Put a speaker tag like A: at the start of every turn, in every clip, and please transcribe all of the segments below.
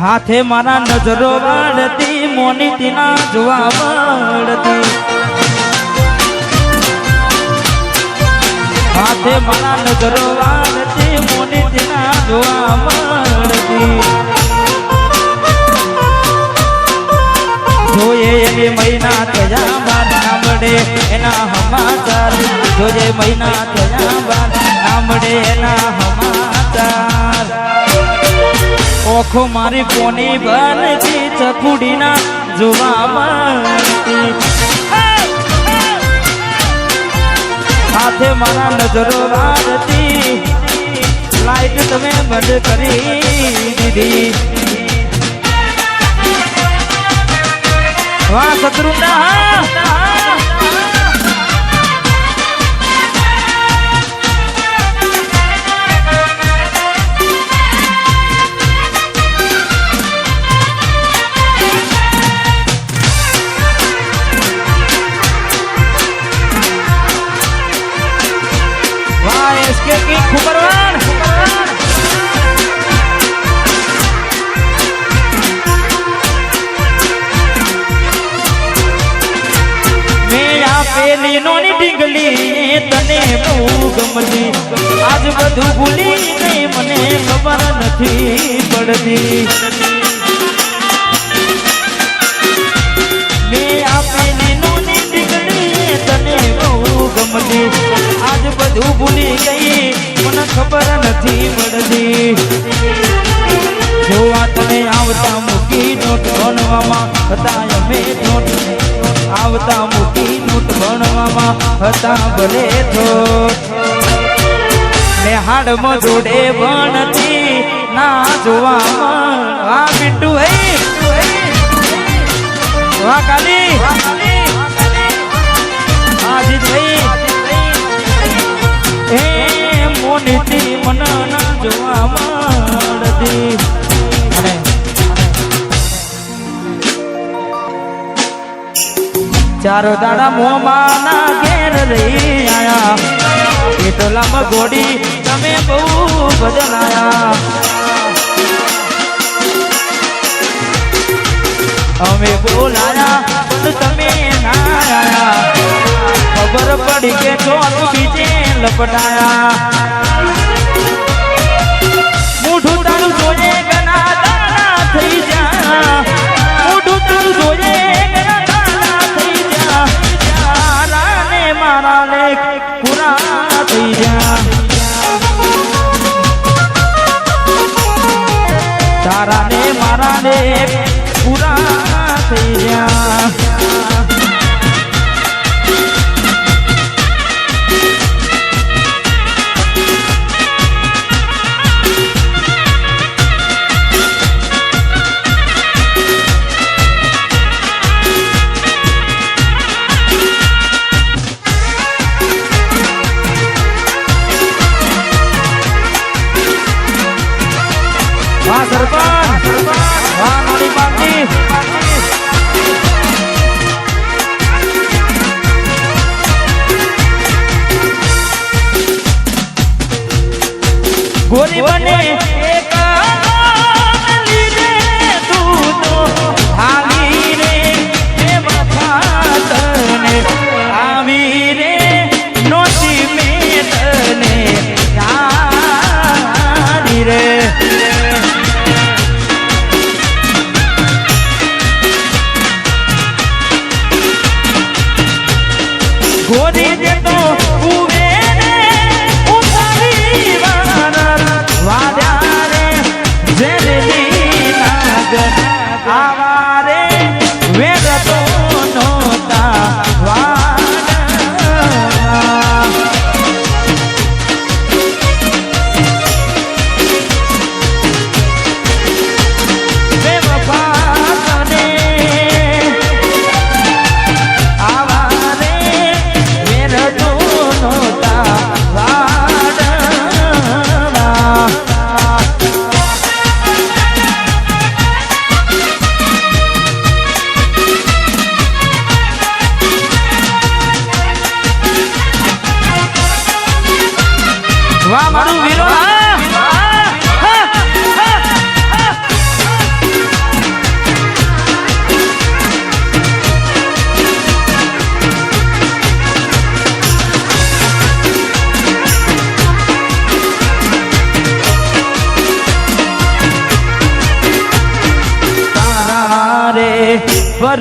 A: હાથે મારા નજરો વાળતી, મોની તીના જોવા વાળતી. હાથે મારા નજરો વાળતી, મોની તીના જોવા વાળતી. જોઈએ એની મહિના થયા મારા મળે એના હમાચાર જોઈએ મહિના થયા મારા મળે એના સમાચાર. ઓખો મારી કોની બનતી ચકુડીના જોવા મળતી સાથે મારા નજરો વાળતી લાઈટ તમે બંધ કરી દીધી. વાહ શત્રુના વાહ કિંગ ફુકરવાન મેં આપેલી નોની ઢીંગલી તને બહુ ગમતી આજ બધું ભૂલી મને ખબર નથી પડતી. હતા ભલે થોટ ને હાડમાં જોડે ભણતી ના જોવા આ પિન્ટુ હે. વાહ કાલી. આજી ભાઈ એ મોનીતી મન ના જોવા મળતી ચારો દાડા મોમાના ઘેર રહી આયા. એટલામાં ઘોડી તમે બહુ બદલાયા. અમે બોલાયા, પણ તમે ના આયા. ખબર પડી કે તો બીજે લપટાયા.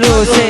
A: Rose.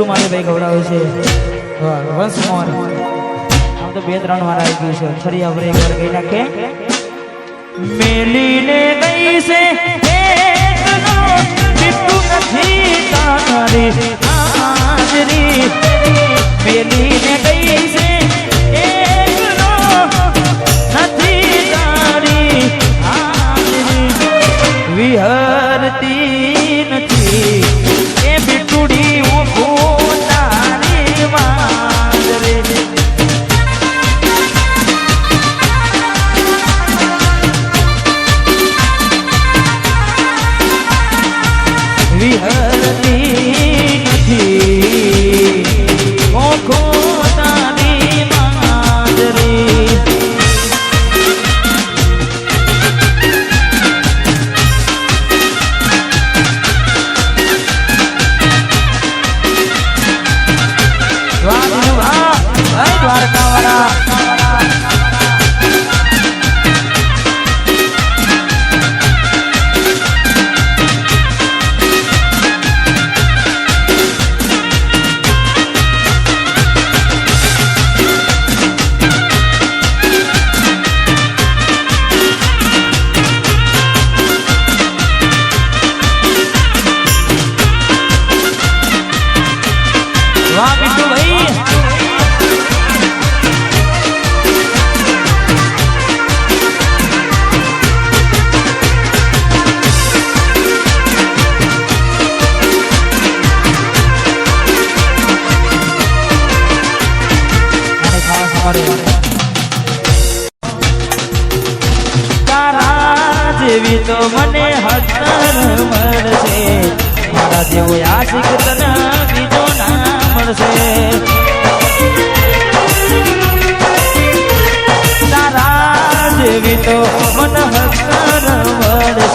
A: મીઠું મારે ભાઈ ખવડાવે છે. વન્સ મોર આમ તો બે ત્રણ વાર આવી ગયું છે. ફરી આપણે એક વાર ગઈ નાખે. મેલીને ગઈ છે નથી તારી મેલીને ગઈ છે વિહરતી નથી.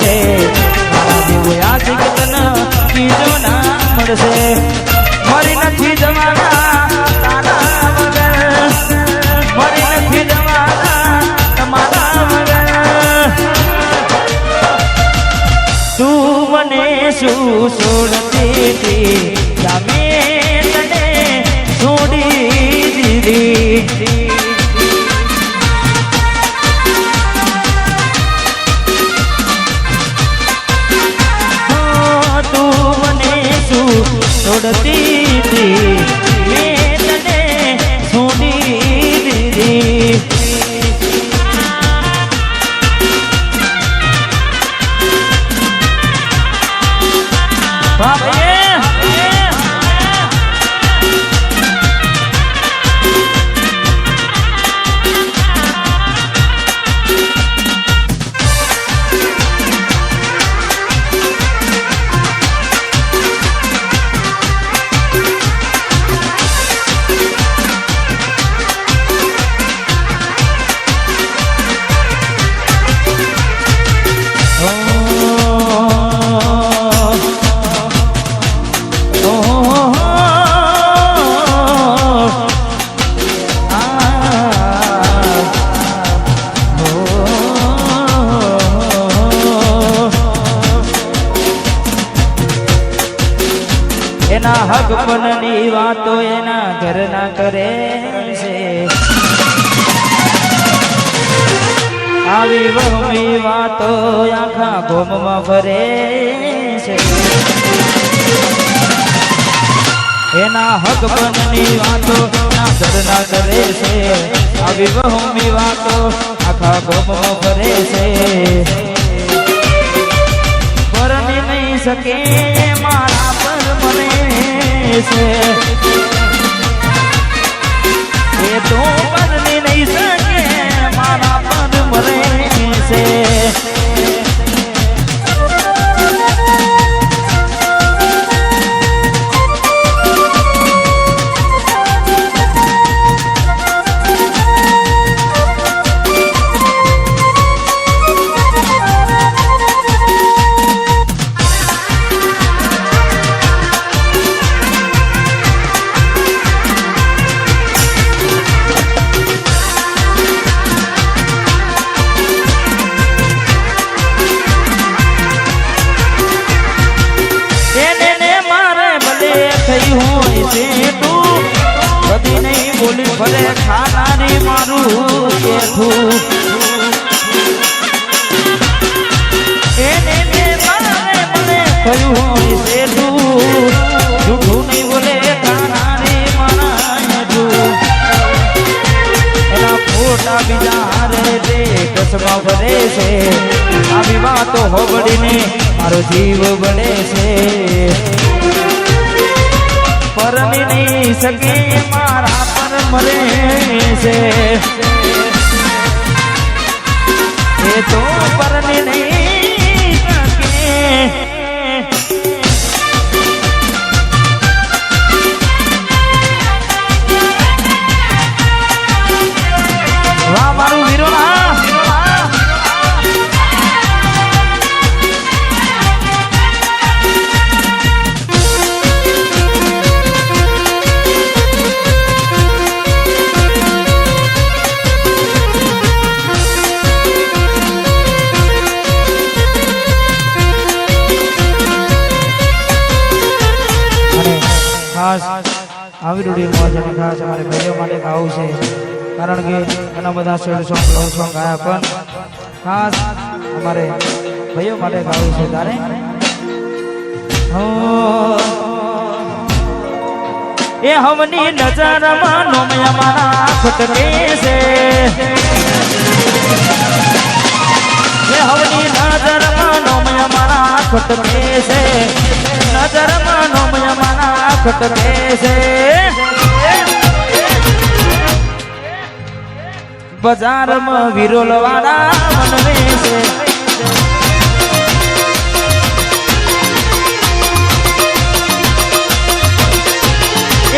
A: મળશે મારા દેવો યાદ તન કીજો ના મળશે. છોડતી ઘરના કરે છે. આવી બહુમી વાતો આખા ગોમમાં ભરે છે. એના હક બનની વાતો ના ધરના કરે છે. આવી બહુમી વાતો આખા ગોમમાં ભરે છે. પરની નહીં શકે મારા પર મને છે. તો તે બને છે. આવી વાતો હોબડીને મારો જીવ બને છે. પરની નહીં શકે મારા પર મરે છે. એ તો પરની નહીં આવી રૂઢીમાં જેને ખાસ અમારે ભાઈઓ માટે ગાવું છે. કારણ કે ઘણા બધા શેડ સોંગ, લવ સોંગ ગાયા, પણ ખાસ અમારે ભાઈઓ માટે ગાવું છે તારે. એ હમની નજરમાં નોમયા મારા ખટકે છે. એ હવની નજરમાં નોમયા મારા ખટકે છે. નજરમાં નોમયા ખટકે છે. મનવે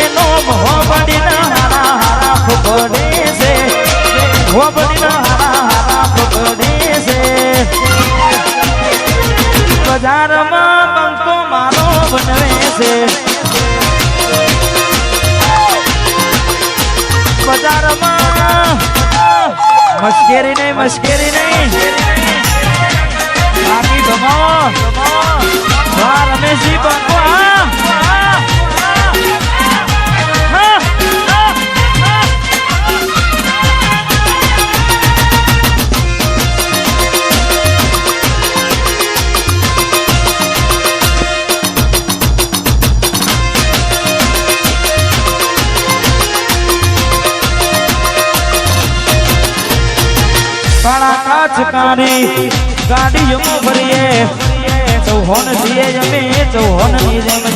A: એનો મોહબડીના હારા હારા ફૂકડે છે. મોહબડીના છે. બજારમાં છે. બજારમાં. મશ્કેરી નહીં મશ્કેરી નહીં. બાકી વાહ રમેશજી બંકો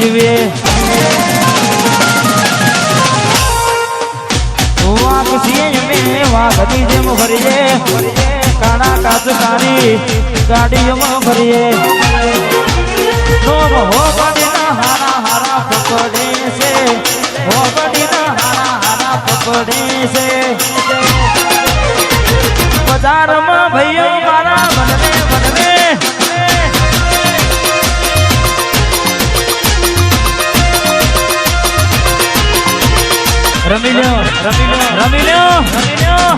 A: જમે વાઘની જેમ છે. બજારમાં ભાઈઓ મારા બનવે રમી લ્યો રમી લ્યો રમી લ્યો રમી લ્યો.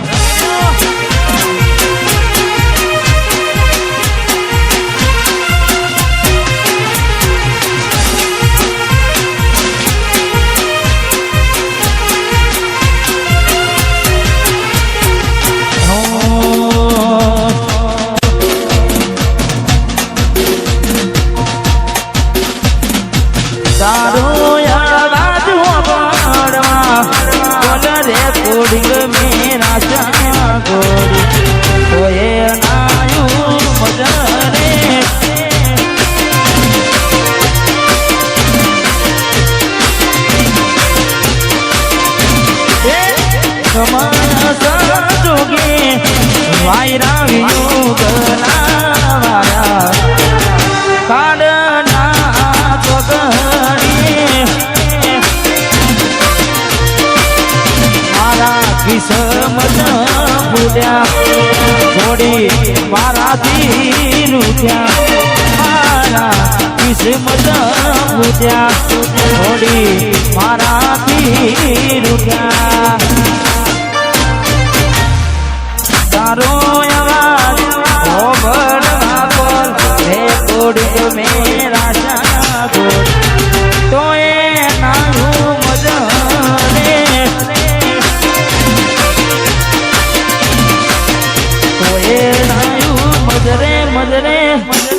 A: કિસ્મત ભૂલ્યા થોડી મારાથી રૂઠ્યા તારો અવાજ ઓભળવા બોલ હે કોડી મેરા સાગોર તો એ નાનું તો મજરે મજરે. વાહ